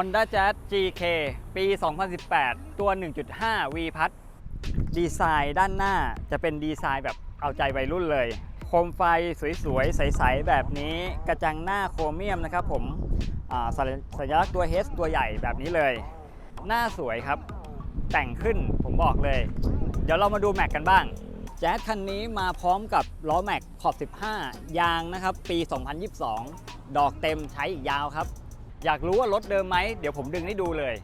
Honda Jazz GK ปี 2018 ตัว 1.5 V พัดดีไซน์ด้านหน้าจะเป็นดีไซน์แบบเอาใจวัยรุ่นเลย โคมไฟสวยๆ ใสๆ แบบนี้กระจังหน้าโครเมียมนะครับผมสัญสัญลักษณ์ตัว H ตัวใหญ่แบบนี้เลย หน้าสวยครับ แต่งขึ้นผมบอกเลย เดี๋ยวเรามาดูแม็กกันบ้าง แจ๊สคันนี้มาพร้อมกับล้อแม็กขอบ 15 ยางนะครับ ปี 2022 ดอกเต็มใช้อีกยาวครับ อยากรู้ว่ารถเดิมไหมเดี๋ยวผมดึงให้ดูเลย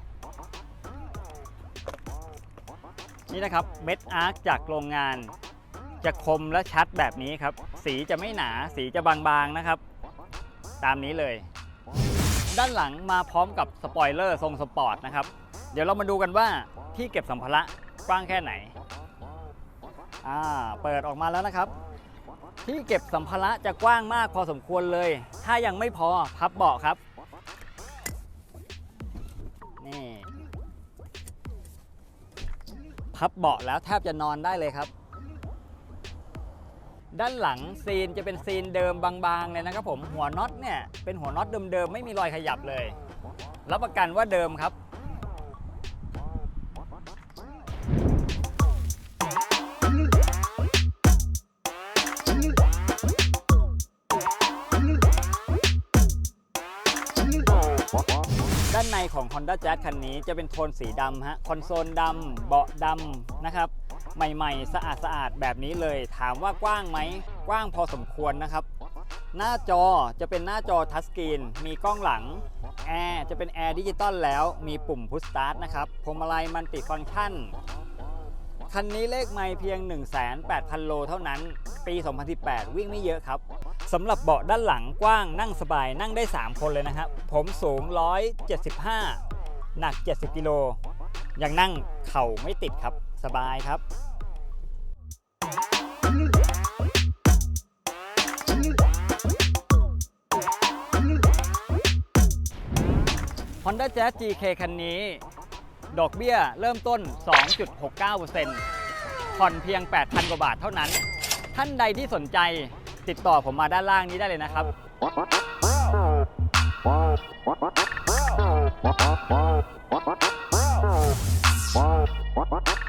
นี่นะครับเม็ดอาร์คจากโรงงาน จะคมและชัดแบบนี้ครับ สีจะไม่หนาสีจะบางๆนะครับ ตามนี้เลย ด้านหลังมาพร้อมกับสปอยเลอร์ทรงสปอร์ตนะครับ เดี๋ยวเรามาดูกันว่าที่เก็บสัมภาระกว้างแค่ไหนอ่าเปิดออกมาแล้วนะครับ ที่เก็บสัมภาระจะกว้างมากพอสมควรเลย ถ้ายังไม่พอพับเบาะครับ นี่ พับเบาะแล้วแทบจะนอนได้เลยครับ ด้านหลังซีนจะเป็นซีนเดิมบางๆเลยนะครับผมหัวน็อตเนี่ยเป็นหัวน็อตเดิมๆไม่มีรอยขยับเลย รับประกันว่าเดิมครับ ด้านในของ Honda Jazz คันนี้จะเป็นโทนสีดำฮะ คอนโซลดำเบาะดำนะครับ ใหม่ๆ สะอาดสะอาดๆแบบนี้เลย ถามว่ากว้างไหม กว้างพอสมควรนะครับ หน้าจอจะเป็นหน้าจอทัชสกรีน มีกล้องหลัง แอร์จะเป็นแอร์ดิจิตอลแล้ว มีปุ่มพุชสตาร์ทนะครับ พวงมาลัยมันติฟังก์ชัน คันนี้เลขไม่เพียง 1,800 โลเท่านั้น ปี 2018 วิ่งไม่เยอะครับสำหรับเบาะด้านหลังกว้างนั่งสบายนั่งได้ 3 คนเลยนะครับ ผมสูง 175 หนัก 70 กิโล ยังนั่งเข่าไม่ติดครับสบายครับ Honda Jazz GK คันนี้ ดอกเบี้ยเริ่มต้น 2.69%ผ่อนเพียง 8,000 กว่าบาทเท่านั้น ท่านใดที่สนใจติดต่อผมมาด้านล่างนี้ได้เลยนะครับ Wow.